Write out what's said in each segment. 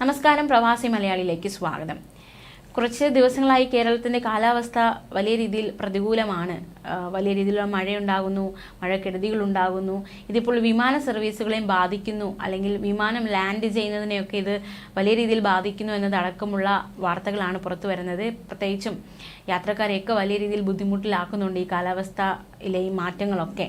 നമസ്കാരം പ്രവാസി മലയാളിയിലേക്ക് സ്വാഗതം. കുറച്ച് ദിവസങ്ങളായി കേരളത്തിന്റെ കാലാവസ്ഥ വലിയ രീതിയിൽ പ്രതികൂലമാണ്. വലിയ രീതിയിലുള്ള മഴയുണ്ടാകുന്നു മഴക്കെടുതികൾ ഉണ്ടാകുന്നു ഇതിപ്പോൾ വിമാന സർവീസുകളെയും ബാധിക്കുന്നു. അല്ലെങ്കിൽ വിമാനം ലാൻഡ് ചെയ്യുന്നതിനെയൊക്കെ ഇത് വലിയ രീതിയിൽ ബാധിക്കുന്നു എന്നതടക്കമുള്ള വാർത്തകളാണ് പുറത്തു വരുന്നത്. പ്രത്യേകിച്ചും യാത്രക്കാരെയൊക്കെ വലിയ രീതിയിൽ ബുദ്ധിമുട്ടിലാക്കുന്നുണ്ട് ഈ കാലാവസ്ഥയിലെ ഈ മാറ്റങ്ങളൊക്കെ.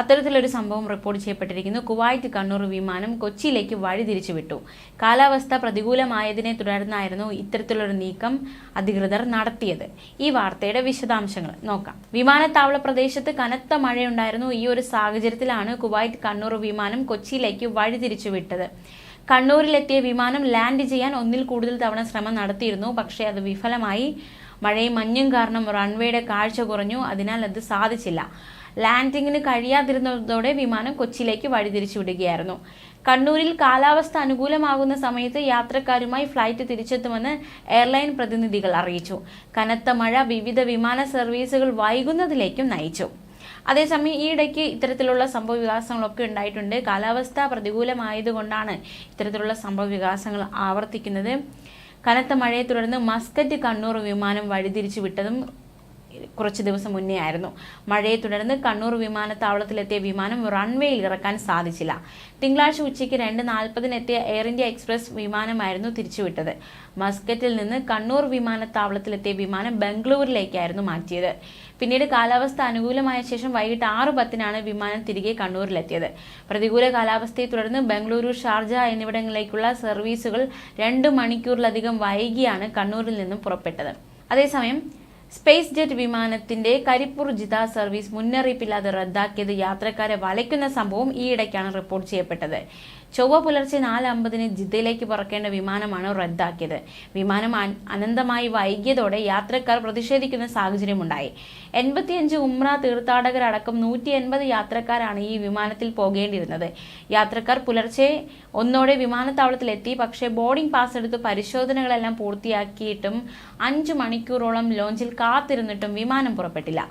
അത്തരത്തിലൊരു സംഭവം റിപ്പോർട്ട് ചെയ്യപ്പെട്ടിരിക്കുന്നു. കുവൈറ്റ് കണ്ണൂർ വിമാനം കൊച്ചിയിലേക്ക് വഴിതിരിച്ചു വിട്ടു കാലാവസ്ഥ പ്രതികൂലമായതിനെ തുടർന്നായിരുന്നു ഇത്തരത്തിലൊരു നീക്കം അധികൃതർ നടത്തിയത്. ഈ വാർത്തയുടെ വിശദാംശങ്ങൾ നോക്കാം. വിമാനത്താവള പ്രദേശത്ത് കനത്ത മഴയുണ്ടായിരുന്നു. ഈ ഒരു സാഹചര്യത്തിലാണ് കുവൈറ്റ് കണ്ണൂർ വിമാനം കൊച്ചിയിലേക്ക് വഴിതിരിച്ചു തിരിച്ചുവിട്ടത് കണ്ണൂരിലെത്തിയ വിമാനം ലാൻഡ് ചെയ്യാൻ ഒന്നിൽ കൂടുതൽ തവണ ശ്രമം നടത്തിയിരുന്നു. പക്ഷേ അത് വിഫലമായി. മഴയും മഞ്ഞും കാരണം റൺവേയുടെ കാഴ്ച കുറഞ്ഞു. അതിനാൽ അത് സാധിച്ചില്ല. ലാൻഡിങ്ങിന് കഴിയാതിരുന്നതോടെ വിമാനം കൊച്ചിയിലേക്ക് വഴിതിരിച്ചു വിടുകയായിരുന്നു കണ്ണൂരിൽ കാലാവസ്ഥ അനുകൂലമാകുന്ന സമയത്ത് യാത്രക്കാരുമായി ഫ്ലൈറ്റ് തിരിച്ചെത്തുമെന്ന് എയർലൈൻ പ്രതിനിധികൾ അറിയിച്ചു. കനത്ത മഴ വിവിധ വിമാന സർവീസുകൾ വൈകുന്നതിലേക്കും നയിച്ചു. അതേസമയം ഈയിടയ്ക്ക് ഇത്തരത്തിലുള്ള സംഭവ വികാസങ്ങളൊക്കെ ഉണ്ടായിട്ടുണ്ട്. കാലാവസ്ഥ പ്രതികൂലമായതുകൊണ്ടാണ് ഇത്തരത്തിലുള്ള സംഭവ വികാസങ്ങൾ ആവർത്തിക്കുന്നത്. കനത്ത മഴയെ തുടർന്ന് മസ്കറ്റ് കണ്ണൂർ വിമാനം വഴിതിരിച്ചു വിട്ടതും കുറച്ച് ദിവസം മുന്നേ ആയിരുന്നു. മഴയെ തുടർന്ന് കണ്ണൂർ വിമാനത്താവളത്തിലെത്തിയ വിമാനം റൺവേയിൽ ഇറക്കാൻ സാധിച്ചില്ല. തിങ്കളാഴ്ച ഉച്ചയ്ക്ക് രണ്ട് നാൽപ്പതിനെത്തിയ എയർ ഇന്ത്യ എക്സ്പ്രസ് വിമാനമായിരുന്നു തിരിച്ചുവിട്ടത്. മസ്കറ്റിൽ നിന്ന് കണ്ണൂർ വിമാനത്താവളത്തിലെത്തിയ വിമാനം ബംഗളൂരിലേക്കായിരുന്നു മാറ്റിയത്. പിന്നീട് കാലാവസ്ഥ അനുകൂലമായ ശേഷം വൈകിട്ട് ആറ് പത്തിനാണ് വിമാനം തിരികെ കണ്ണൂരിലെത്തിയത്. പ്രതികൂല കാലാവസ്ഥയെ തുടർന്ന് ബംഗളൂരു ഷാർജ എന്നിവിടങ്ങളിലേക്കുള്ള സർവീസുകൾ രണ്ട് മണിക്കൂറിലധികം വൈകിയാണ് കണ്ണൂരിൽ നിന്നും പുറപ്പെട്ടത്. അതേസമയം സ്പേസ് ജെറ്റ് വിമാനത്തിന്റെ കരിപ്പൂർ ജിദ സർവീസ് മുന്നറിയിപ്പില്ലാതെ റദ്ദാക്കിയത് യാത്രക്കാരെ വലയ്ക്കുന്ന സംഭവം ഈയിടയ്ക്കാണ് റിപ്പോർട്ട് ചെയ്യപ്പെട്ടത്. ചൊവ്വ പുലർച്ചെ നാല് അമ്പതിന് ജിദ്ദയിലേക്ക് പറക്കേണ്ട വിമാനമാണ് റദ്ദാക്കിയത്. വിമാനം അനന്തമായി വൈകിയതോടെ യാത്രക്കാർ പ്രതിഷേധിക്കുന്ന സാഹചര്യമുണ്ടായി. എൺപത്തിയഞ്ച് ഉമ്ര തീർത്ഥാടകരടക്കം നൂറ്റി എൺപത് യാത്രക്കാരാണ് ഈ വിമാനത്തിൽ പോകേണ്ടിയിരുന്നത്. യാത്രക്കാർ പുലർച്ചെ ഒന്നോടെ വിമാനത്താവളത്തിലെത്തി. പക്ഷേ ബോർഡിംഗ് പാസ് എടുത്ത് പരിശോധനകളെല്ലാം പൂർത്തിയാക്കിയിട്ടും അഞ്ചു മണിക്കൂറോളം ലോഞ്ചിൽ കാത്തിരുന്നിട്ടും വിമാനം പുറപ്പെട്ടില്ല.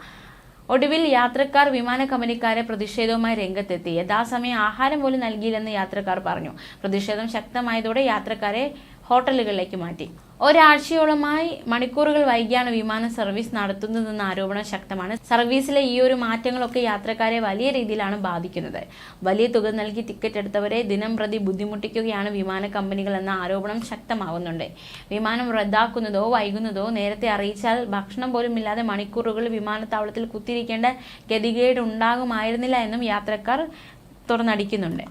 ഒടുവിൽ യാത്രക്കാർ വിമാന കമ്പനിക്കാരെ പ്രതിഷേധവുമായി രംഗത്തെത്തി. യഥാസമയം ആഹാരം പോലും നൽകിയില്ലെന്ന് യാത്രക്കാർ പറഞ്ഞു. പ്രതിഷേധം ശക്തമായതോടെ യാത്രക്കാരെ ഹോട്ടലുകളിലേക്ക് മാറ്റി. ഒരാഴ്ചയോളമായി മണിക്കൂറുകൾ വൈകിയാണ് വിമാന സർവീസ് നടത്തുന്നതെന്ന ആരോപണം ശക്തമാണ്. സർവീസിലെ ഈ ഒരു മാറ്റങ്ങളൊക്കെ യാത്രക്കാരെ വലിയ രീതിയിലാണ് ബാധിക്കുന്നത്. വലിയ തുക നൽകി ടിക്കറ്റ് എടുത്തവരെ ദിനം പ്രതി ബുദ്ധിമുട്ടിക്കുകയാണ് വിമാന കമ്പനികൾ എന്ന ആരോപണം ശക്തമാവുന്നുണ്ട്. വിമാനം റദ്ദാക്കുന്നതോ വൈകുന്നതോ നേരത്തെ അറിയിച്ചാൽ ഭക്ഷണം പോലും ഇല്ലാതെ മണിക്കൂറുകൾ വിമാനത്താവളത്തിൽ കുത്തിയിരിക്കേണ്ട ഗതികേട് ഉണ്ടാകുമായിരുന്നില്ല എന്നും യാത്രക്കാർ തുറന്നടിക്കുന്നുണ്ട്.